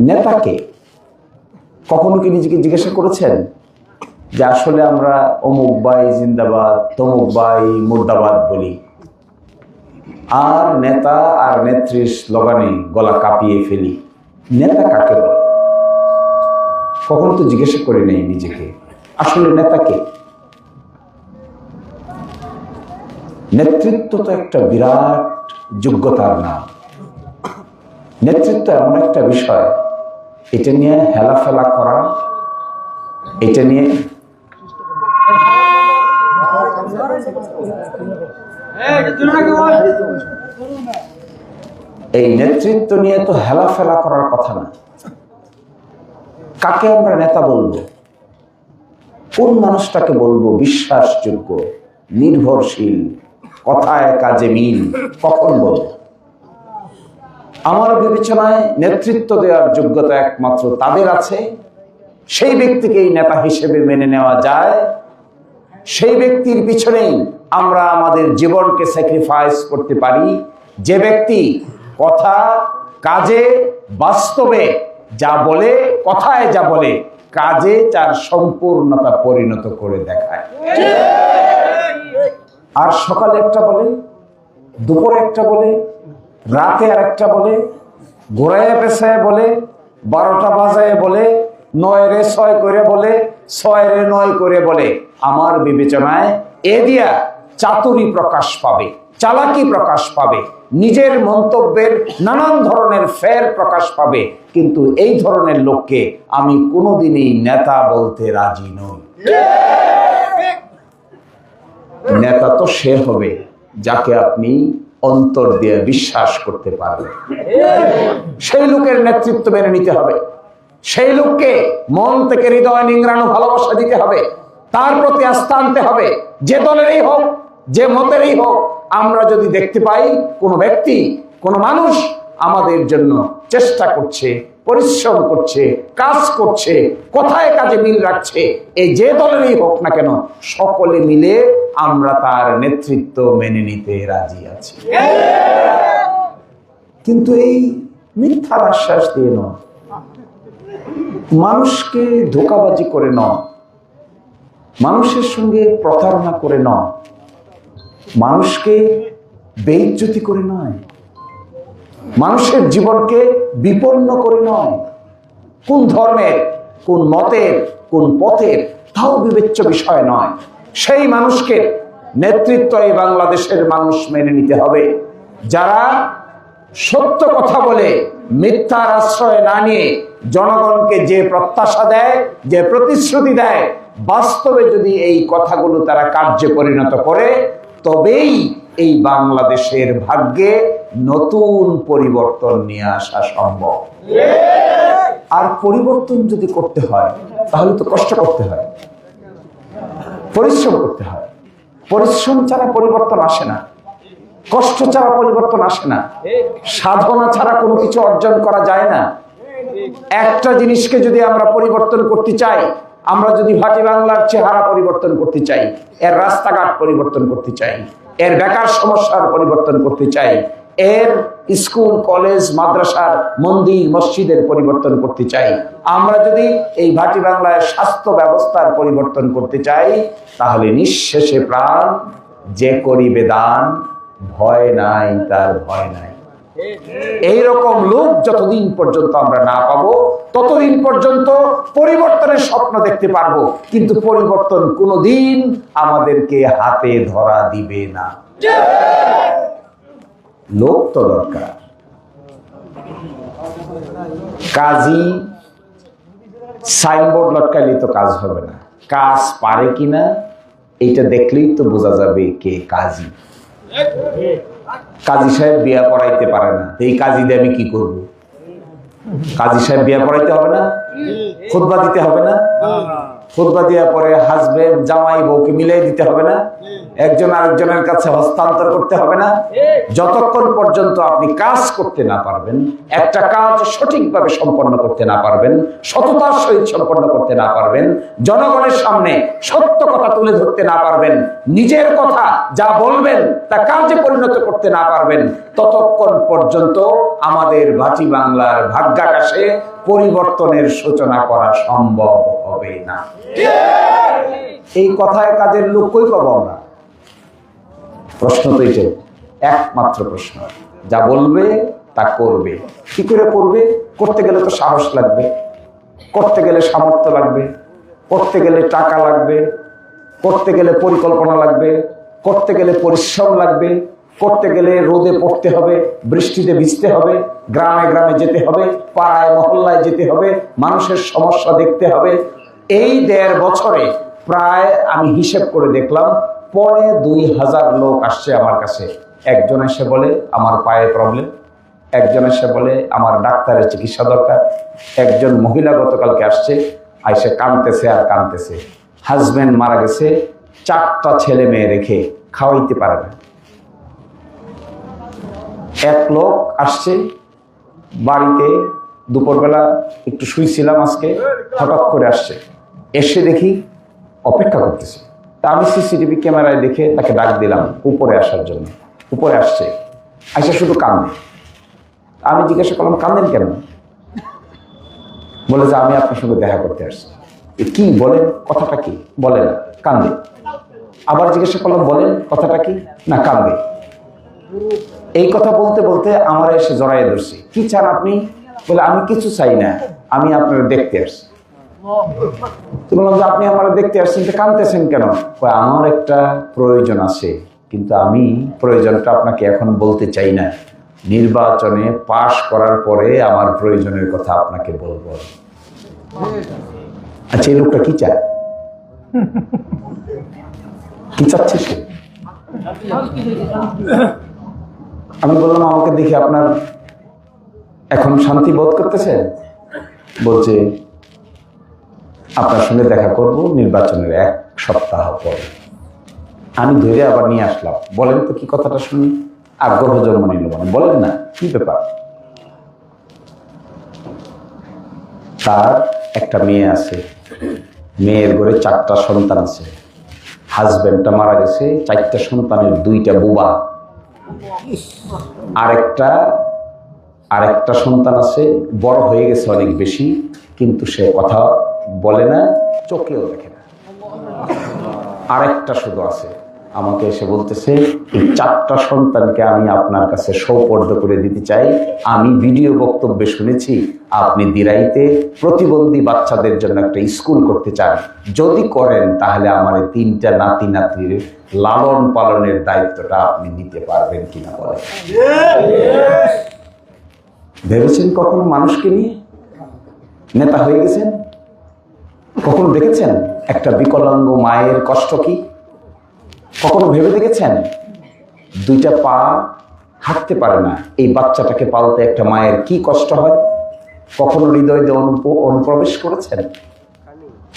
নেতাকে কখনো কি নিজেকে জিজ্ঞাসা করেছেন যে আসলে আমরা অমুক বাই জিন্দাবাদ, তমুক বাই মুর্দাবাদ বলি? আর নেতা আর নেত্রীর স্লোগানে গলা কাঁপিয়ে ফেলি। নেতা কাকে বলে? কখনো তো জিজ্ঞাসা করি নাই নিজেকে। আসলে নেতাকে নেতৃত্ব তো একটা বিরাট যোগ্যতার নাম। নেতৃত্ব এমন একটা বিষয় এটা নিয়ে হেলাফেলা করা, এটা নিয়ে এই নেতৃত্ব নিয়ে তো হেলাফেলা করার কথা না। কাকে আমরা নেতা বলব? কোন মানুষটাকে বলব বিশ্বাসযোগ্য, নির্ভরশীল, কথায় কাজে মিল, কখন বলব? আমার বিবেচনায় নেতৃত্ব দেওয়ার যোগ্যতা একমাত্র তাদের আছে। সেই ব্যক্তিকেই নেতা হিসেবে মেনে নেওয়া যায়। সেই ব্যক্তির পিছনেই আমরা আমাদের জীবনকে স্যাক্রিফাইস করতে পারি। যে ব্যক্তি কথা, কাজে, বাস্তবে যা বলে, কথায় যা বলে, কাজে তার সম্পূর্ণতা পরিণত করে দেখায়। আর সকালে একটা বলে, দুপুরে একটা বলে রাতে আরেকটা বলে ঘোরায় পেশায় বলে, বারোটা বাজায় বলে নয় রে ছয় করে বলে ছয় রে নয় করে বলে। আমার বিবেচনায় এ দিয়া চাতুরি প্রকাশ পাবে, চালাকি প্রকাশ পাবে, নিজের মন্তব্যের নানান ধরনের ফের প্রকাশ পাবে। কিন্তু এই ধরনের লোককে আমি কোনোদিনই নেতা বলতে রাজি নই। নেতা তো সে হবে, যাকে আপনি অন্তর দিয়ে বিশ্বাস করতে পারবে। সেই লোকের নেতৃত্ব মেনে নিতে হবে। সেই লোককে মন থেকে হৃদয় নিংড়ানো ভালোবাসা দিতে হবে। তার প্রতি আস্থা আনতে হবে। যে দলেরই হোক, যে মতেরই হোক, আমরা যদি দেখতে পাই কোনো ব্যক্তি, কোনো মানুষ আমাদের জন্য চেষ্টা করছে পরিশ্রম করছে, কাজ করছে, কোথায় কাজে মিল রাখছে, এই যে দলেরই হোক না কেন, সকলে মিলে আমরা তার নেতৃত্ব মেনে নিতে রাজি আছি। কিন্তু এই মিথ্যার আশ্বাস দিয়ে নয়। মানুষকে ধোকাবাজি করে নয়। মানুষের সঙ্গে প্রতারণা করে নয়। মানুষকে বেইজ্জতি করে নয়। মানুষের জীবনকে বিপন্ন করে নয়। কোন ধর্মের, কোন মতের, কোন পথের, তাও বিবেচ্য বিষয় নয়। সেই মানুষকে নেতৃত্ব এই বাংলাদেশের মানুষ মেনে নিতে হবে। যারা সত্য কথা বলে, মিথ্যার আশ্রয় না নিয়ে জনগণকে যে প্রত্যাশা দেয়, যে প্রতিশ্রুতি দেয়, বাস্তবে যদি এই কথাগুলো তারা কার্যে পরিণত করে, তবেই এই বাংলাদেশের ভাগ্যে নতুন পরিবর্তন নিয়ে আসা সম্ভব। আর পরিবর্তন যদি করতে হয় তাহলে তো কষ্ট করতে হয়। পরিশ্রম করতে হয়। পরিশ্রম ছাড়া পরিবর্তন আসে না। কষ্ট ছাড়া পরিবর্তন আসে না। সাধনা ছাড়া কোনো কিছু অর্জন করা যায় না। একটা জিনিসকে যদি আমরা পরিবর্তন করতে চাই আমরা যদি ভাটি বাংলার চেহারা পরিবর্তন করতে চাই এর রাস্তাঘাট পরিবর্তন করতে চাই এর বেকার সমস্যার পরিবর্তন করতে চাই এর স্কুল, কলেজ, মাদ্রাসার মন্দির, মসজিদের পরিবর্তন করতে চাই। আমরা যদি এই ভাটি বাংলায় স্বাস্থ্য ব্যবস্থার পরিবর্তন করতে চাই, তাহলে নিঃশেষে প্রাণ যে করিবে দান, ভয় নাই, তার ভয় নাই। এইরকম লোক যতদিন পর্যন্ত আমরা না পাবো, ততদিন পর্যন্ত পরিবর্তনের স্বপ্ন দেখতে পারব। কিন্তু পরিবর্তন কোনোদিন আমাদেরকে হাতে ধরা দিবে না। লোক তো দরকার কাজী সাইনবোর্ড লটকাইলে তো কাজ হবে না। কাজ পারে কিনা এইটা দেখলেই তো বোঝা যাবে কে কাজী। কাজী সাহেব বিয়া পড়াইতে পারে না এই কাজী দিয়ে আমি কি করব? কাজী সাহেব বিয়া পড়াইতে হবে না? খুতবা দিতে হবে না। খুতবা দেওয়ার পরে হাজবেন্ড জামাই বউকে মিলাই দিতে হবে না। একজন আরেকজনের কাছে হস্তান্তর করতে হবে না। যতক্ষণ পর্যন্ত আপনি কাজ করতে না পারবেন, একটা কাজ সঠিকভাবে সম্পন্ন করতে না পারবেন, সততার সহিত সম্পন্ন করতে না পারবেন, জনগণের সামনে সত্য কথা তুলে ধরতে না পারবেন, নিজের কথা যা বলবেন তা কাজে পরিণত করতে না পারবেন, ততক্ষণ পর্যন্ত আমাদের ভাটি বাংলার ভাগ্যাকাশে পরিবর্তনের সূচনা করা সম্ভব। হবে না। এই কথায় কাজের লোক কই পাবো আমরা? প্রশ্ন তো এটাই একমাত্র প্রশ্ন। যা বলবে তা করবে। কি করে করবে? করতে গেলে তো সাহস লাগবে। করতে গেলে সামর্থ্য লাগবে। করতে গেলে টাকা লাগবে। করতে গেলে পরিকল্পনা লাগবে। করতে গেলে পরিশ্রম লাগবে। করতে গেলে রোদে পড়তে হবে বৃষ্টিতে ভিজতে হবে গ্রামে গ্রামে যেতে হবে পাড়ায় মহল্লায় যেতে হবে মানুষের সমস্যা দেখতে হবে এই দেড় বছরে প্রায় আমি হিসেব করে দেখলাম, পরে দুই হাজার লোক আসছে আমার কাছে। একজন এসে বলে, আমার পায়ে প্রবলেম একজন এসে বলে, আমার ডাক্তারের চিকিৎসা দরকার। একজন মহিলা গতকালকে আসছে, আইসে কাঁদতেছে আর কাঁদতেছে হাজব্যান্ড মারা গেছে, চারটা ছেলে মেয়ে রেখে খাওয়াইতে পারে না। এক লোক আসছে, বাড়িতে দুপুরবেলা একটু শুইছিলাম আজকে, হঠাৎ করে আসছে। এসে দেখি অপেক্ষা করতেছে। তা আমি সিসিটিভি ক্যামেরায় দেখে তাকে ডাক দিলাম, উপরে আসার জন্য। উপরে আসছে। আইসা শুধু কান্দে। আমি জিজ্ঞাসা করলাম, কান্দেন কেন? বলে যে, আমি আপনার সঙ্গে দেখা করতে আসছি। কি, বলেন? কথাটা কি? বলে না, কান্দে। আবার জিজ্ঞাসা করলাম, বলেন, কথাটা কি? না, কান্দে। এই কথা বলতে বলতে আমার এসে জড়াই ধরছি। কি চান আপনি? বলে, আমি কিছু চাই না, আমি আপনার দেখতে আসছি। তো বললাম যে আপনি আমার দেখতে আসছেন, তো কাঁদতেছেন কেন? আমার একটা প্রয়োজন আছে, কিন্তু আমি প্রয়োজনটা আপনাকে এখন বলতে চাই না। নির্বাচনে পাশ করার পরে আমার প্রয়োজনের কথা আপনাকে বলব। আচ্ছা এই লোকটা কি চায়? কি চাচ্ছে সে? আমি বললাম, আমাকে দেখে আপনার এখন শান্তি বোধ করতেছে বলছে আপনার সঙ্গে দেখা করব নির্বাচনের এক সপ্তাহ পরে। আমি ধরে আবার নিয়ে আসলাম। বলেন তো কি কথাটা শুনি? আগ্রহ জন্ম নিল মানে। বলেন না, কি ব্যাপার? তার একটা মেয়ে আছে। মেয়ের ঘরে চারটা সন্তান আছে। হাজব্যান্ডটা মারা গেছে। চারটা সন্তানের দুইটা বুবা। আরেকটা আরেকটা সন্তান আছে। বড় হয়ে গেছে অনেক বেশি, কিন্তু সে কথা বলে না, চোখেও দেখে না। আরেকটা শুধু আছে। আমাকে এসে বলতেছে, এই চারটা সন্তানকে আমি আপনার কাছে সৌপর্দ করে দিতে চাই। আমি ভিডিও বক্তব্যে শুনেছি, আপনি দিরাইতে প্রতিবন্ধী বাচ্চাদের জন্য একটা স্কুল করতে চান। যদি করেন, তাহলে আমার তিনটা নাতি নাতির লালন পালনের দায়িত্বটা আপনি নিতে পারবেন কিনা বলেন। ভেবেছেন কখনো মানুষকে নিয়ে? নেতা হয়ে গেছেন? কখনো দেখেছেন একটা বিকলাঙ্গ মায়ের কষ্ট কি? কখনো ভেবে দেখেছেন? দুইটা পা হাঁটতে পারে না, এই বাচ্চাটাকে পালতে একটা মায়ের কি কষ্ট হয়? কখনো হৃদয় দিয়ে অনুপ- অনুপ্রবেশ করেছেন?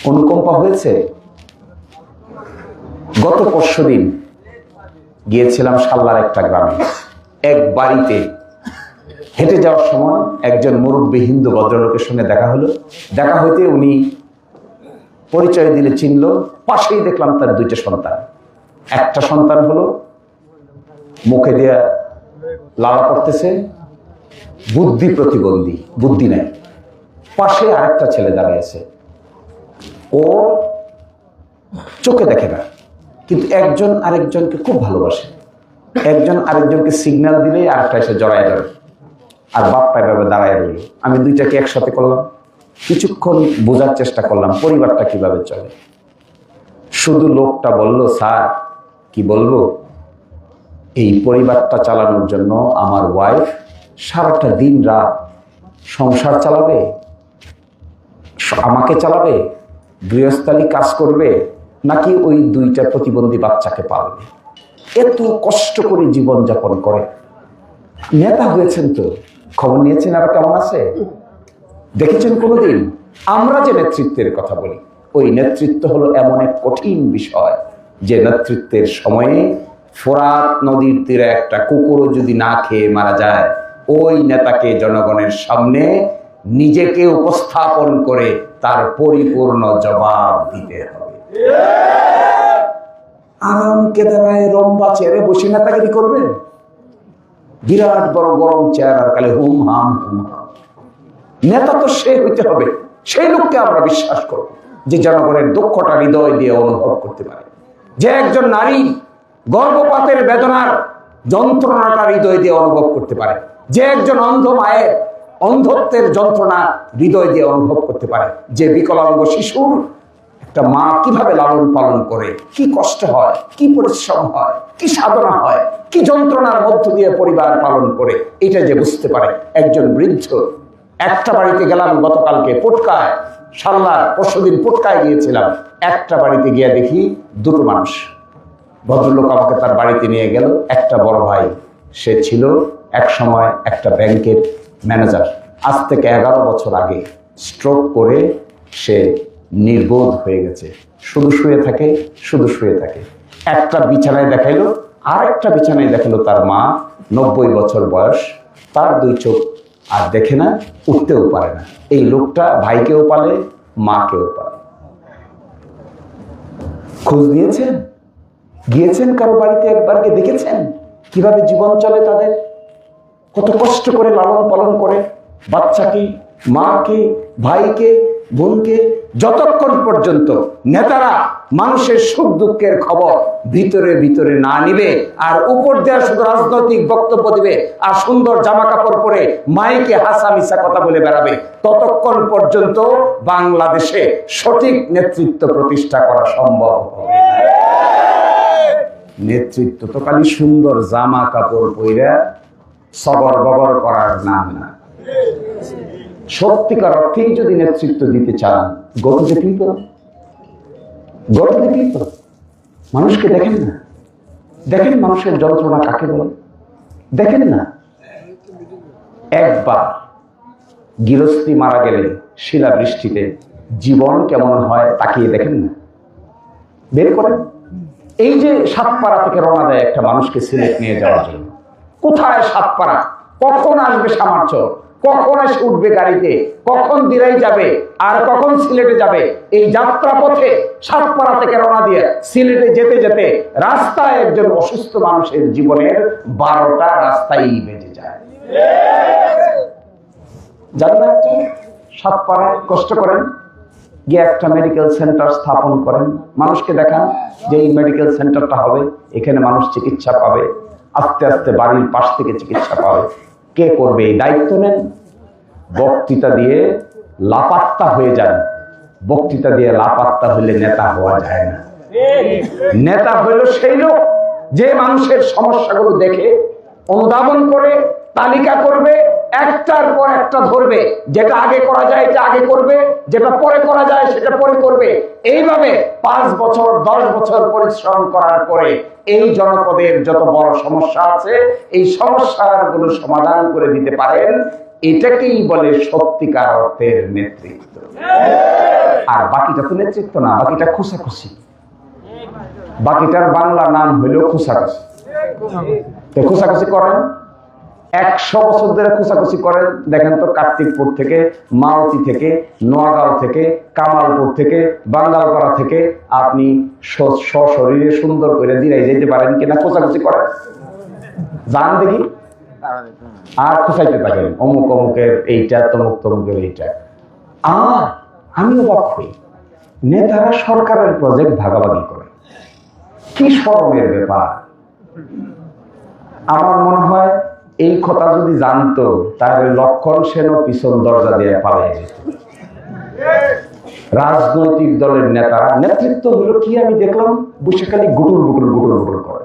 অনুকম্পা হয়েছে? গত পরশু দিন গিয়েছিলাম সাল্লার একটা গ্রামে। এক বাড়িতে হেঁটে যাওয়ার সময় একজন মুরব্বী হিন্দু ভদ্রলোকের সঙ্গে দেখা হলো। দেখা হইতে উনি পরিচয় দিলে চিনল, পাশেই দেখলাম তার দুইটা সন্তান। একটা সন্তান হলো, মুখে দেয়া লালা করতেছে বুদ্ধি প্রতিবন্ধী, বুদ্ধি নেই। পাশে আরেকটা ছেলে দাঁড়িয়ে আছে। ও চোখে দেখে না, কিন্তু একজন আরেকজনকে খুব ভালোবাসে। একজন আরেকজনকে সিগন্যাল দিলে আরেকটা এসে জড়ায় ধরে। আর বাপটা এভাবে দাঁড়ায় রইল। আমি দুইটাকে একসাথে করলাম। কিছুক্ষণ বোঝার চেষ্টা করলাম, পরিবারটা কীভাবে চলে? শুধু লোকটা বলল, স্যার, কি বলব? এই পরিবারটা চালানোর জন্য আমার ওয়াইফ সারাটা দিন রাত সংসার চালাবে, আমাকে চালাবে, গৃহস্থালী কাজ করবে, নাকি ওই দুইটা প্রতিবন্ধী বাচ্চাকে পালবে? এত কষ্ট করে জীবনযাপন করে। নেতা হয়েছেন তো? খবর নিয়েছেন আর কেমন আছে? দেখেছেন কোনোদিন? আমরা যে নেতৃত্বের কথা বলি, ওই নেতৃত্ব হলো এমন এক কঠিন বিষয়, যে নেতৃত্বের সময়ে ফোরাত নদীর তীরে একটা কুকুরও যদি না খেয়ে মারা যায়, ওই নেতাকে জনগণের সামনে নিজেকে উপস্থাপন করে তার পরিপূর্ণ জবাব দিতে হবে। আরাম কেদারায় লম্বা চেয়ারে বসে নেতাগিরি করবে? বিরাট বড় গরম চেয়ার আর কালে হাম হুম হাম নেতা তো সে হইতে হবে। সেই লোককে আমরা বিশ্বাস করব যে জনগণের দুঃখটা হৃদয় দিয়ে অনুভব করতে পারে। যে একজন নারী গর্ভপাতের বেদনার যন্ত্রণাটা হৃদয় দিয়ে অনুভব করতে পারে, যে একজন অন্ধ মায়ের অন্ধত্বের যন্ত্রণা হৃদয় দিয়ে অনুভব করতে পারে, যে বিকলাঙ্গ শিশুর একটা মা কীভাবে লালন পালন করে, কি কষ্ট হয়, কি পরিশ্রম হয়, কি সাধনা হয়, কি যন্ত্রণার মধ্য দিয়ে পরিবার পালন করে, এটা যে বুঝতে পারে একজন বৃদ্ধ একটা বাড়িতে গেলাম গতকালকে, পটকায় সাল্লার পরশুদিন পটকায় গিয়েছিলাম। একটা বাড়িতে গিয়ে দেখি দুটো মানুষ। ভদ্রলোক আমাকে তার বাড়িতে নিয়ে গেল। একটা বড় ভাই, সে ছিল এক সময় একটা ব্যাংকের ম্যানেজার। আজ থেকে এগারো বছর আগে স্ট্রোক করে সে নির্বোধ হয়ে গেছে। শুধু শুয়ে থাকে, শুধু শুয়ে থাকে। একটা বিছানায় দেখাইলো আর একটা বিছানায় দেখাল তার মা, নব্বই বছর বয়স। তার দুই চোখ আর দেখে না, উঠতেও পারে না। এই লোকটা ভাইকেও পালে, মাকেও পালে। খোঁজ নিয়েছেন? গিয়েছেন কারও বাড়িতে একবার গিয়ে দেখেছেন? কীভাবে জীবন চলে তাদের? কত কষ্ট করে লালন পালন করে? বাচ্চাকে মাকে ভাইকে বোনকে যতক্ষণ পর্যন্ত নেতারা মানুষের সুখ দুঃখের খবর ভিতরে ভিতরে না নিবে আর উপর দেওয়া শুধু রাজনৈতিক বক্তব্য দিবে আর সুন্দর জামা কাপড় পরে মাইকে হাসা মিশা কথা বলে বেড়াবে, ততক্ষণ পর্যন্ত বাংলাদেশে সঠিক নেতৃত্ব প্রতিষ্ঠা করা সম্ভব হবে। নেতৃত্ব তো খালি সুন্দর জামা কাপড় পইরা সবর ববর করার নাম না সত্যিকার অর্থেই যদি নেতৃত্ব দিতে চান গত যে পিপল গত যে পিপল মানুষকে দেখেন না। দেখেন মানুষের যন্ত্রণা কাকে বলে? দেখেন না। একবার গৃহস্থী মারা গেলে শিলা বৃষ্টিতে জীবন কেমন হয় তাকিয়ে দেখেন না। বের করেন। এই যে সাতপাড়া থেকে রওনা দেয় একটা মানুষকে সিলেট নিয়ে যাওয়ার জন্য। কোথায় সাতপাড়া? কখন আসবে সামারচর কখন এসে উঠবে গাড়িতে? কখন দিরাই যাবে? আর কখন সিলেটে যাবে? এই যাত্রা পথে সাতপাড়া থেকে রওনা দিয়ে সিলেটে যেতে যেতে রাস্তায় একজন অসুস্থ মানুষের জীবনের বারোটা রাস্তায় বেজে যায়। জানেন সাতপাড়ায় কষ্ট করেন? গিয়ে একটা মেডিকেল সেন্টার স্থাপন করেন। মানুষকে দেখান যে এই মেডিকেল সেন্টারটা হবে। এখানে মানুষ চিকিৎসা পাবে। আস্তে আস্তে বাড়ির পাশ থেকে চিকিৎসা পাবে। কে করবে? এই দায়িত্ব নেন। বক্তৃতা দিয়ে লাপাত্তা হয়ে যান। বক্তৃতা দিয়ে লাপাত্তা হলে নেতা হওয়া যায় না। নেতা হইল সেই লোক যে মানুষের সমস্যাগুলো দেখে, অনুধাবন করে, তালিকা করবে, একটার পর একটা ধরবে। যেটা আগে করা যায়, এটা আগে করবে। যেটা পরে করা যায়, সেটা পরে করবে। এইভাবে পাঁচ বছর, দশ বছর পরিশ্রম করার পরে এই জনপদের যত বড় সমস্যা আছে, এই সমস্যাগুলো সমাধান করে দিতে পারেন। এটাকেই বলে সত্যিকার অর্থের নেতৃত্ব। আর বাকিটা তো নেতৃত্ব না, বাকিটা খুশাখুশি বাকিটার বাংলা নাম হইল খুশাখুশি তো খুশাখুশি করেন? একশো বছর ধরে খুশাখুশি করেন। দেখেন তো কার্তিকপুর থেকে মাওতি থেকে, নোয়াগাঁও থেকে, কামালপুর থেকে, বাঙ্গালপাড়া থেকে আপনি সশরীরে সুন্দর করে দিরাই যেতে পারেন কিনা খোঁচাখুচি করেন। যান দেখি। আর খুশাইতে থাকেন। অমুক অমুকের এইটা, তমুক তমুকের এইটা। আর আমি অবাক হই। নেতারা সরকারের প্রজেক্ট ভাগাভাগি করে। কি শরমের ব্যাপার? আমার মনে হয় এই কথা যদি জানতো, তাহলে লক্ষণ সেনও পিছন দরজা দিয়ে পালিয়ে যেত। রাজনৈতিক দলের নেতারা নেতৃত্ব হলো কি আমি দেখলাম? বসে খালি গুটুর গুটুর গুটুর গুটুর করে।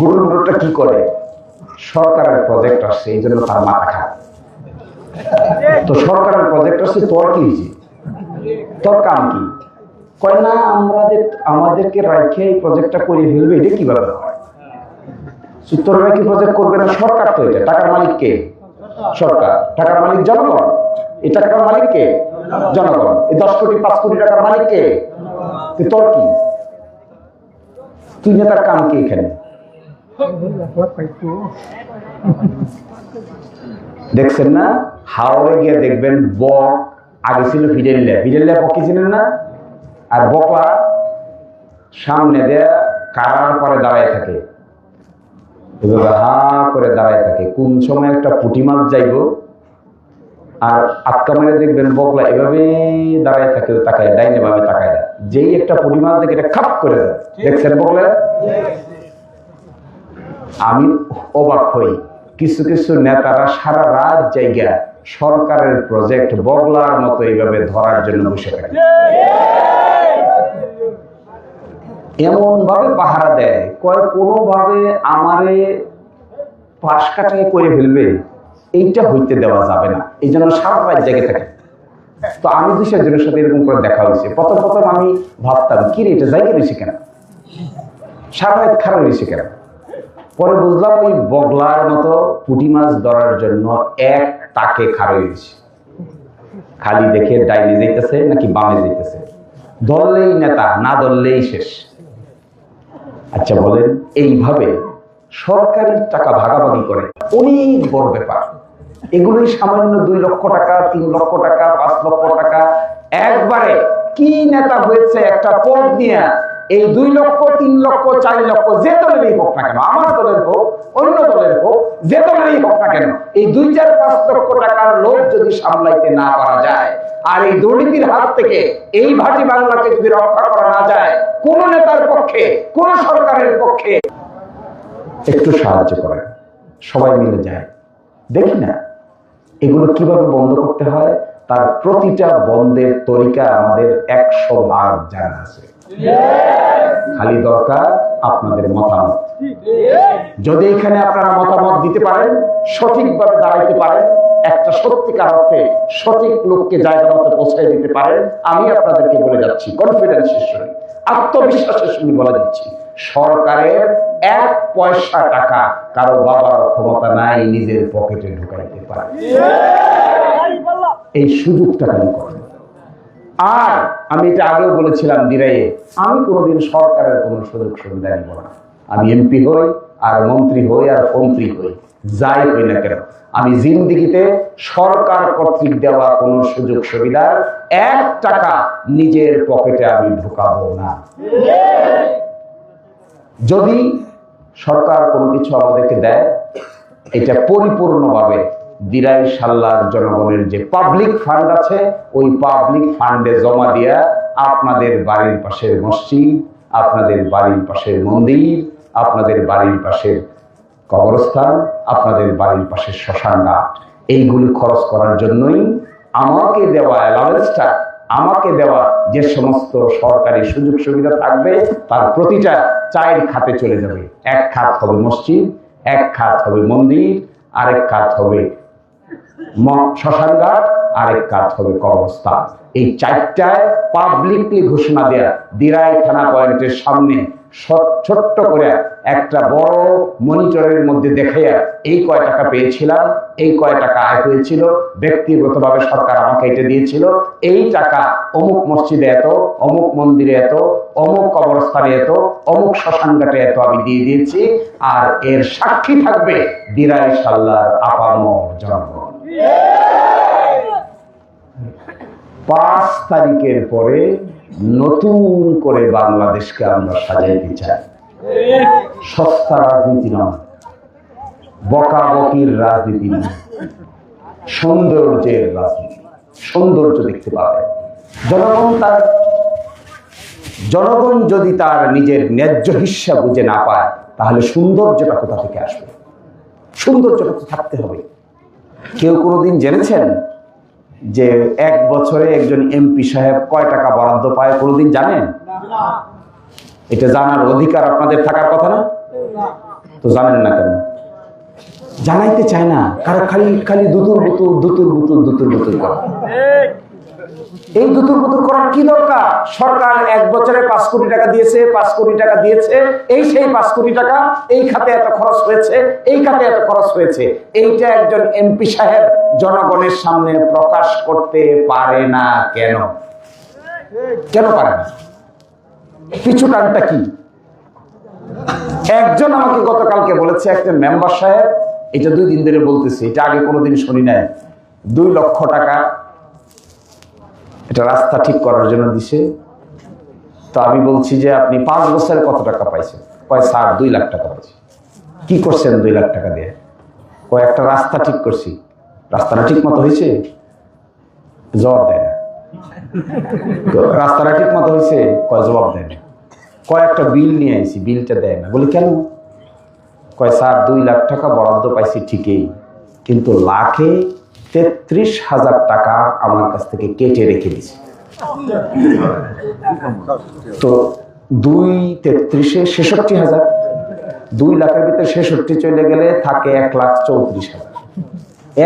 গুটুর গুটুরটা কি করে? সরকারের প্রজেক্ট আসছে, এই জন্য তার মাথা খারাপ। তো সরকারের প্রজেক্ট আসছে, তোর কি তোর কাম কি? কয় না আমাদের আমাদেরকে রাখে এই প্রজেক্টটা করে ফেলবে, এটা কীভাবে হয়? সুতরাং কি প্রজেক্ট করবে না? সরকার তো এটা। টাকার মালিক কে? সরকার। টাকার মালিক জনগণ। এই টাকার মালিক কে? জনগণ। এই দশ কোটি, পাঁচ কোটি টাকার মালিক কে? তোর কি? তুই নেতার কাম কি এখানে? দেখছেন না? হাওড়ে গিয়ে দেখবেন বক আগে ছিল ভিডেলিয়া ভিডেলিয়া বক ছিলেন না? আর বকলা সামনে দেয়া কারার পরে দাঁড়ায় থাকে। এভাবে হা করে দাঁড়ায় থাকে। কোন সময় একটা পুঁটি মাছ যাইব, আর আটকা মেরে দেখবেন বকলা এভাবে দাঁড়ায় থাকে তাকায়, ডাইনে ভাবে তাকায় না। যেই একটা পুঁটি মাছ দেখে এটা খাপ করে দেয়। দেখছেন বকলা আমি অবাক হই। কিছু কিছু নেতারা সারা রাত জায়গা সরকারের প্রজেক্ট বগলার মতো এইভাবে ধরার জন্য বসে থাকে। এমন ভাবে পাহারা দেয়, কয় কোনোভাবে আমারে পাশ কাটাই করে ফেলবে, এইটা হইতে দেওয়া যাবে না। এই জন্য সারা রাত জেগে থাকে। তো আমি দুই চারজনের সাথে এরকম করে দেখা হয়েছে। প্রথম প্রথম আমি ভাবতাম, কি রে, এটা জায়গা রয়েছে কেন? সারা রাত খারাপ রয়েছে কেন? পরে বুঝলাম ওই বগলার মতো পুঁটি মাছ ধরার জন্য এক তাকে খাড়া হয়েছে খালি দেখে ডাইনে যাইতেছে নাকি বামে যাইতেছে। ধরলেই নেতা, না ধরলেই শেষ। আচ্ছা বলেন, এইভাবে সরকারি টাকা ভাগাভাগি করে, অনেক বড় ব্যাপার। এগুলোই সামান্য দুই লক্ষ টাকা, তিন লক্ষ টাকা, পাঁচ লক্ষ টাকা। একবারে কি নেতা হয়েছে একটা পদ নিয়ে, এই দুই লক্ষ, তিন লক্ষ, চার লক্ষ, যে দলেরই হোক না কেন, আমার দলের হোক, অন্য দলের হোক, যে দলেরই হোক না কেন, এই দুই চার পাঁচ লক্ষ টাকার লোক যদি সামলাইতে না পারা যায় আর এই দুর্নীতির হাত থেকে এই ভাটি বাংলাকে যদি রক্ষা করা না যায় কোন নেতার পক্ষে কোন সরকারের পক্ষে একটু সাহায্য করে সবাই মিলে যায়। দেখি না এগুলো কীভাবে বন্ধ করতে হয়? তার প্রতিটা বন্ধের তরিকা আমাদের একশো ভাগ জানা আছে। খালি দরকার আপনাদের মতামত। যদি এখানে আপনারা মতামত দিতে পারেন, সঠিকভাবে দাঁড়াইতে পারেন, একটা সত্যিকার অর্থে সঠিক লোককে জায়গা মতো পৌঁছায় দিতে পারেন, আমি আপনাদেরকে বলে যাচ্ছি কনফিডেন্সের সঙ্গে আত্মবিশ্বাসের সঙ্গে বলে দিচ্ছি, সরকারের এক পয়সা টাকা কারও বাবার ক্ষমতা নাই, নিজের পকেটে ঢুকাইতে পারে। এই সুযোগটা কেন করেন। আর আমি এটা আগেও বলেছিলাম দিরাইয়ে আমি কোনোদিন সরকারের কোনো সুযোগ সুবিধা নিব না। আমি এমপি হই আর মন্ত্রী হই আর মন্ত্রী হই। যাই হই না কেন আমি জিন্দিগিতে সরকার কর্তৃক দেওয়া কোনো সুযোগ সুবিধার এক টাকা নিজের পকেটে আমি ঢুকাবো না। যদি সরকার কোনো কিছু আমাদেরকে দেয় এটা পরিপূর্ণভাবে দিরাই সাল্লার জনগণের যে পাবলিক ফান্ড আছে ওই পাবলিক ফান্ডে জমা দিয়া আপনাদের বাড়ির পাশের মসজিদ আপনাদের বাড়ির পাশের মন্দির আপনাদের বাড়ির পাশের কবরস্থান, আপনাদের বাড়ির পাশের শ্মশান ঘাট। এইগুলি খরচ করার জন্যই আমাকে দেওয়া অ্যালাউন্সটা আমাকে দেওয়া যে সমস্ত সরকারি সুযোগ সুবিধা থাকবে, তার প্রতিটা চায়ের খাতে চলে যাবে। এক খাত হবে মসজিদ, এক খাত হবে মন্দির, আরেক খাত হবে শ্মশানঘাট আরেক কাজ হবে কর্মস্থান এই চারটায় পাবলিকলি ঘোষণা দেয়া, দিরাই থানা পয়েন্টের সামনে ছোট্ট করে একটা বড় মনিটরের মধ্যে দেখে এই কয় টাকা পেয়েছিলাম, এই কয় টাকা আয় হয়েছিল, ব্যক্তিগতভাবে সরকার আমাকে এটা দিয়েছিল। এই টাকা অমুক মসজিদে এত, অমুক মন্দিরে এত, অমুক কবরস্থানে এত, অমুক শ্মশানঘাটে এত আমি দিয়ে দিয়েছি, আর এর সাক্ষী থাকবে দিরাই সাল্লার আপামর জনগণ। পাঁচ তারিখের পরে নতুন করে বাংলাদেশকে আমরা সাজাইতে চাই। সস্তা রাজনীতি নয়, বকাবকির রাজনীতি নয়, সৌন্দর্যের রাজনীতি, সৌন্দর্য দেখতে পাবে। জনগণ তার জনগণ যদি তার নিজের ন্যায্য হিস্সা বুঝে না পায়, তাহলে সৌন্দর্যটা কোথা থেকে আসবে? সৌন্দর্যটা তো থাকতে হবে। কেউ কোনোদিন জেনেছেন যে এক বছরে একজন এমপি সাহেব কয় টাকা বরাদ্দ পায় কোনোদিন জানেন? এটা জানার অধিকার আপনাদের থাকার কথা না? তো জানেন না কেন? জানাইতে চায় না। কারও খালি খালি দুতুর বুতুর দুতুর বুতুর দুতুর বুতুর করা। এই দুতুর বুতুর করার কি দরকার? সরকার এক বছরে পাঁচ কোটি টাকা দিয়েছে, পাঁচ কোটি টাকা দিয়েছে, এই সেই পাঁচ কোটি টাকা এই খাতে এত খরচ হয়েছে, এই খাতে এত খরচ হয়েছে। এইটা একজন এমপি সাহেব জনগণের সামনে প্রকাশ করতে পারে না কেন? কেন পারে না? পিছু টানটা কি? একজন আমাকে গতকালকে বলেছে, একজন মেম্বার সাহেব, এটা দুই দিন ধরে বলতেছি, এটা আগে কোনোদিন শুনি নাই। দুই লক্ষ টাকা এটা রাস্তা ঠিক করার জন্য দিছে। তো আমি বলছি যে, আপনি পাঁচ বছরে কত টাকা পাইছেন? কয়, স্যার, দুই লাখ টাকা পাইছি। কি করছেন দুই লাখ টাকা দিয়ে? কয়, একটা রাস্তা ঠিক করছি। রাস্তাটা ঠিক মতো হয়েছে জবাব দেয় না। রাস্তাটা ঠিক মতো হয়েছে কয়, জবাব দেয় না। কয়, একটা বিল নিয়ে আইছি, বিলটা দেয় না। বলি, কেন? কয়, স্যার, দুই লাখ টাকা বরাদ্দ পাইছি ঠিকই, কিন্তু লাখে তেত্রিশ হাজার টাকা আমার কাছ থেকে কেটে রেখে দিছে তো দুই তেত্রিশে ছেষট্টি হাজার, দুই লাখের ভিতরে ছেষট্টি চলে গেলে থাকে এক লাখ চৌত্রিশ হাজার।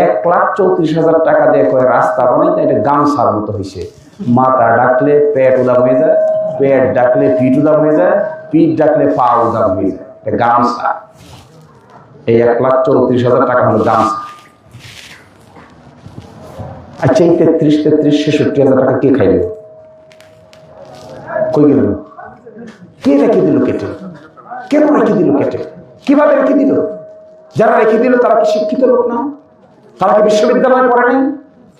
এক লাখ চৌত্রিশ হাজার টাকা দিয়ে কয়ে রাস্তা বানাইতে এটা গামছার মতো হয়েছে মাথা ডাকলে পেট উদাম হয়ে যায়, পেট ডাকলে পিঠ উদাম হয়ে যায়, পিঠ ডাকলে পা উদাম হয়ে যায়। গামছা। এই এক লাখ চৌত্রিশ হাজার টাকা হলো গামছা। আচ্ছা এই তেত্রিশ তেত্রিশ, ছেষট্টি হাজার টাকা কে খাইল কই গেল? কে রেখে দিল কেটে? কেন রেখে দিল কেটে? কীভাবে রেখে দিল? যারা রেখে দিল, তারা কি শিক্ষিত লোক না? তারা কি বিশ্ববিদ্যালয়ে পড়েনি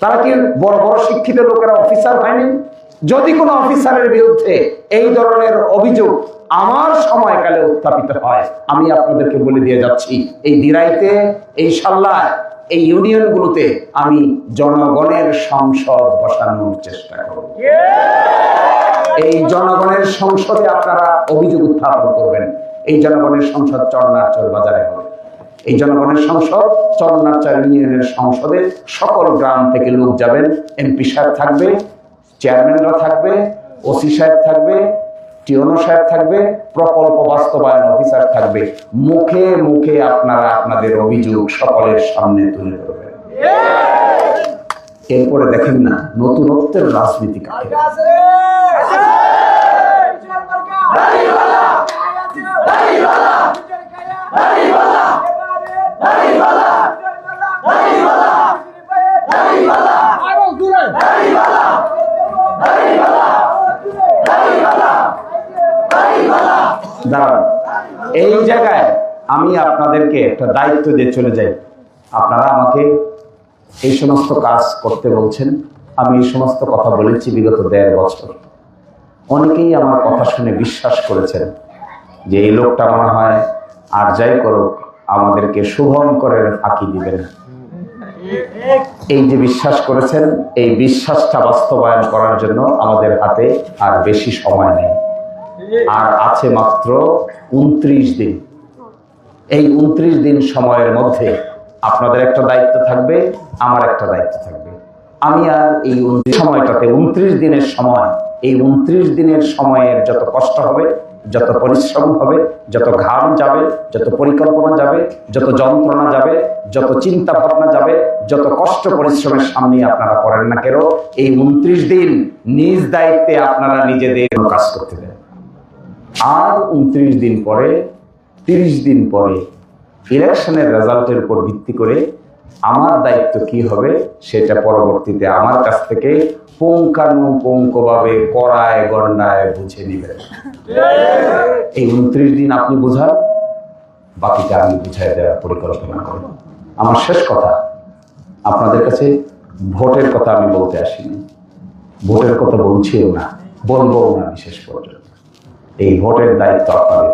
তারা কি বড় বড় শিক্ষিত লোকেরা অফিসার হয়নি যদি কোনো অফিসারের বিরুদ্ধে এই ধরনের অভিযোগ আমার সময়কালে উত্থাপিত হয়, আমি আপনাদেরকে বলে দিয়ে যাচ্ছি, এই দিরাইতে, এই সাল্লায় এই ইউনিয়নগুলোতে আমি জনগণের সংসদ বসানোর চেষ্টা করব। এই জনগণের সংসদে আপনারা অভিযোগ উত্থাপন করবেন। এই জনগণের সংসদ চরনাচর বাজারে হবে। এই জনগণের সংসদ চরনাচর ইউনিয়নের সংসদে সকল গ্রাম থেকে লোক যাবেন। এমপি সাহেব থাকবে, চেয়ারম্যানরা থাকবে, ওসি সাহেব থাকবে টিওনো সাহেব থাকবে প্রকল্প বাস্তবায়ন অফিসার থাকবে মুখে মুখে আপনারা আপনাদের অভিযোগ সকলের সামনে তুলে ধরবেন এরপরে দেখেন না নতুনত্বের রাজনীতি কাকে দাঁড়ান। এই জায়গায় আমি আপনাদেরকে একটা দায়িত্ব দিয়ে চলে যাই। আপনারা আমাকে এই সমস্ত কাজ করতে বলছেন, আমি এই সমস্ত কথা বলেছি বিগত দেড় বছর। অনেকেই আমার কথা শুনে বিশ্বাস করেছেন যে এই লোকটা মনে হয় আর যাই করুক, আমাদেরকে শুভঙ্করের ফাঁকি দিবেন। এই যে বিশ্বাস করেছেন, এই বিশ্বাসটা বাস্তবায়ন করার জন্য আমাদের হাতে আর বেশি সময় নেই। আর আছে মাত্র উনত্রিশ দিন। এই উনত্রিশ দিন সময়ের মধ্যে আপনাদের একটা দায়িত্ব থাকবে, আমার একটা দায়িত্ব থাকবে। আমি আর এই সময়টাতে উনত্রিশ দিনের সময়, এই উনত্রিশ দিনের সময়ের যত কষ্ট হবে, যত পরিশ্রম হবে, যত ঘাম যাবে, যত পরিকল্পনা যাবে, যত যন্ত্রণা যাবে, যত চিন্তা ভাবনা যাবে, যত কষ্ট পরিশ্রমের সামনে আপনারা করেন না কেন, এই উনত্রিশ দিন নিজ দায়িত্বে আপনারা নিজেদের কাজ করতে দেন আর উনত্রিশ দিন পরে, তিরিশ দিন পরে ইলেকশনের রেজাল্টের উপর ভিত্তি করে আমার দায়িত্ব কি হবে সেটা পরবর্তীতে আমার কাছ থেকে পুঙ্খানুপুঙ্খভাবে কড়ায় গন্ডায় বুঝে নেবেন। এই উনত্রিশ দিন আপনি বোঝান, বাকিটা আমি বুঝাই দেওয়ার পরিকল্পনা করব। আমার শেষ কথা, আপনাদের কাছে ভোটের কথা আমি বলতে আসিনি। ভোটের কথা বলছিও না বলব না বিশেষ পর্যন্ত এই ভোটের দায়িত্ব আপনাদের।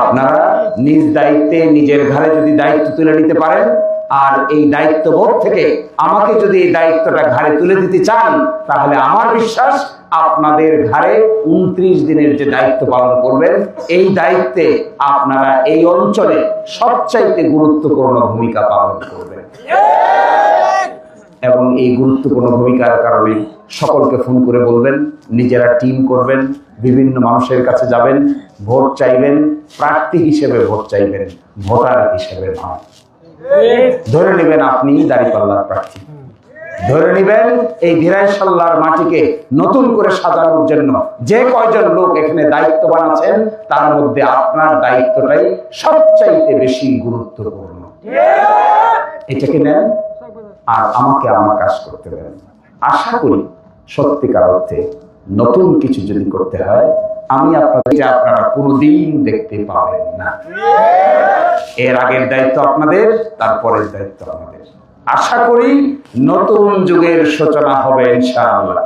আপনারা নিজ দায়িত্বে নিজের ঘরে যদি দায়িত্ব তুলে নিতে পারেন, আর এই দায়িত্ববোধ থেকে আমাকে যদি এই দায়িত্বটা ঘাড়ে তুলে দিতে চান, তাহলে আমার বিশ্বাস আপনাদের ঘাড়ে উনত্রিশ দিনের যে দায়িত্ব পালন করবেন, এই দায়িত্বে আপনারা এই অঞ্চলে সবচাইতে গুরুত্বপূর্ণ ভূমিকা পালন করবেন। এবং এই গুরুত্বপূর্ণ ভূমিকার কারণে সকলকে ফোন করে বলবেন, নিজেরা টিম করবেন, বিভিন্ন মানুষের কাছে যাবেন, ভোট চাইবেন, প্রার্থী হিসেবে ভোট চাইবেন, ভোটার হিসেবে ধরে নেবেন আপনি দাঁড়িপাল্লার প্রার্থী। ধরে নেবেন এই ধীরাইশাল্লার মাটিকে নতুন করে সাজানোর জন্য যে কয়জন লোক এখানে দায়িত্ববান আছেন, তার মধ্যে আপনার দায়িত্বটাই সবচাইতে বেশি গুরুত্বপূর্ণ। এটাকে নেন আর আমাকে আমার কাজ করতে দেন। আশা করি সত্যিকার অর্থে নতুন কিছু যদি করতে হয়, আমি আপনাদের আপনারা কোনোদিন দেখতে পাবেন না। এর আগের দায়িত্ব আপনাদের, তারপরের দায়িত্ব আমাদের। আশা করি নতুন যুগের সূচনা হবে, ইনশাআল্লাহ।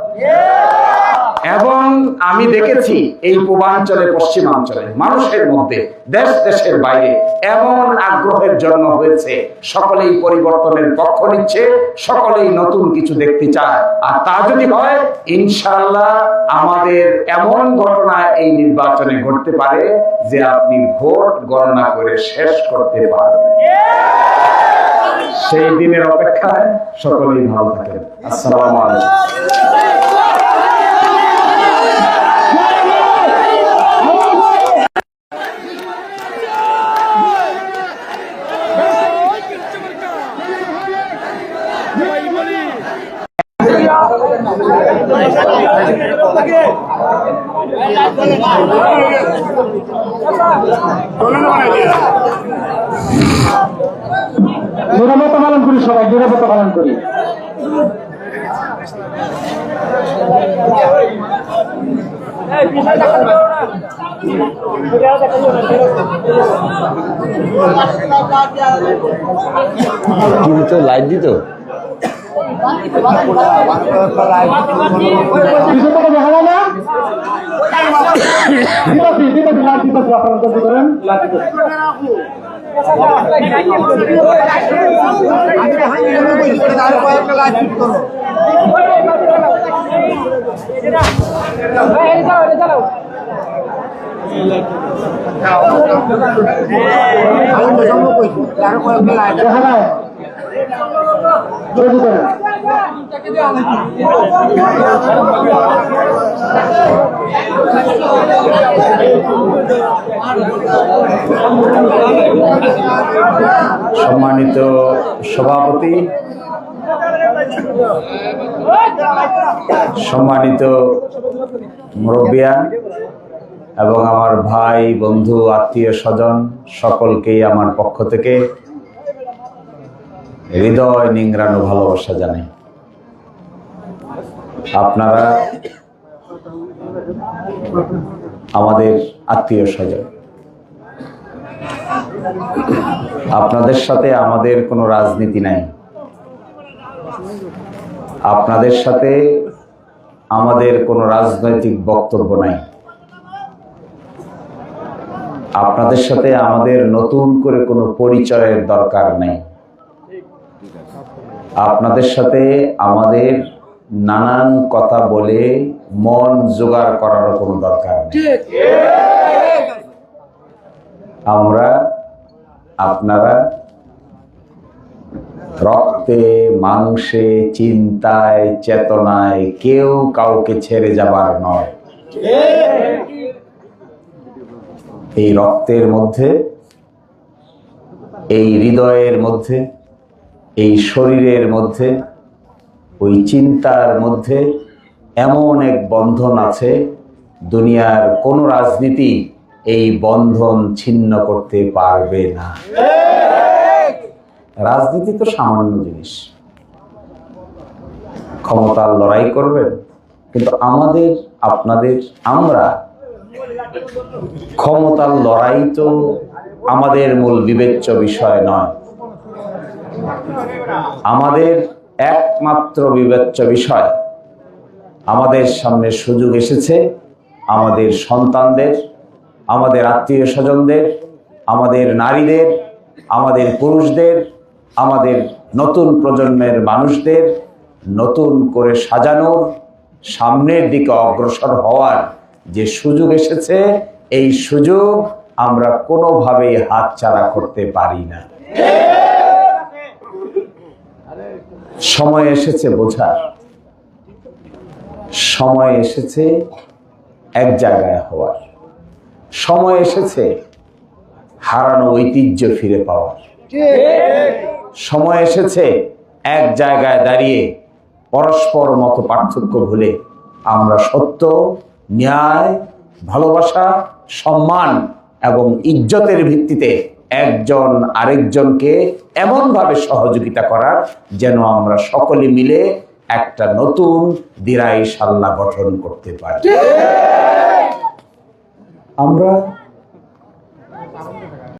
এবং আমি দেখেছি এই পূর্বাঞ্চলে পশ্চিমাঞ্চলে মানুষের মধ্যে দেশ দেশের বাইরে এমন আগ্রহের জন্ম হয়েছে। সকলেই পরিবর্তনের পক্ষ নিচ্ছে সকলেই নতুন কিছু দেখতে চায়। আর তা যদি হয় ইনশাআল্লাহ আমাদের এমন ঘটনা এই নির্বাচনে ঘটতে পারে যে আপনি ভোট গণনা করে শেষ করতে পারবেন। সেই দিনের অপেক্ষায় সকলেই ভালো থাকেন। আসসালামু আলাইকুম। নিরাপত্তা পালন করি সবাই নিরাপত্তা পালন করি। লাইট দিত? থেকে দেখা যায় না দিতাছি দিতাছি লাইট দেখা যায় সম্মানিত সভাপতি সম্মানিত মুরব্বিয়ান এবং আমার ভাই বন্ধু আত্মীয় স্বজন সকলকেই আমার পক্ষ থেকে হৃদয় নিংড়ানো ভালোবাসা জানাই আপনারা আমাদের আত্মীয় স্বজন। আপনাদের সাথে আমাদের কোনো রাজনীতি নাই। আপনাদের সাথে আমাদের কোনো রাজনৈতিক বক্তব্য নাই। আপনাদের সাথে আমাদের নতুন করে কোনো পরিচয়ের দরকার নেই। আপনাদের সাথে আমাদের নানান কথা বলে মন জোগাড় করারও কোনো দরকার নেই। আমরা আপনারা রক্তে মাংসে চিন্তায় চেতনায় কেউ কাউকে ছেড়ে যাবার নয়। এই রক্তের মধ্যে এই হৃদয়ের মধ্যে এই শরীরের মধ্যে, ওই চিন্তার মধ্যে এমন এক বন্ধন আছে, দুনিয়ার কোনো রাজনীতি এই বন্ধন ছিন্ন করতে পারবে না। রাজনীতি তো সামান্য জিনিস। ক্ষমতার লড়াই করবেন, কিন্তু আমাদের, আপনাদের, আমরা ক্ষমতার লড়াই তো আমাদের মূল বিবেচ্য বিষয় নয়। আমাদের একমাত্র বিবেচ্য বিষয়, আমাদের সামনে সুযোগ এসেছে, আমাদের সন্তানদের, আমাদের আত্মীয় স্বজনদের, আমাদের নারীদের, আমাদের পুরুষদের, আমাদের নতুন প্রজন্মের মানুষদের নতুন করে সাজানোর, সামনের দিকে অগ্রসর হওয়ার যে সুযোগ এসেছে, এই সুযোগ আমরা কোনোভাবেই হাতছাড়া করতে পারি না। সময় এসেছে বোঝার। সময় এসেছে এক জায়গায় হওয়ার। সময় এসেছে হারানো ঐতিহ্য ফিরে পাওয়ার। সময় এসেছে এক জায়গায় দাঁড়িয়ে পরস্পর মতো পার্থক্য ভুলে আমরা সত্য, ন্যায়, ভালোবাসা, সম্মান এবং ইজ্জতের ভিত্তিতে একজন আরেকজনকে এমনভাবে সহযোগিতা করার যেন আমরা সকলে মিলে একটা নতুন দিরাই সাল্লা গঠন করতে পারি। আমরা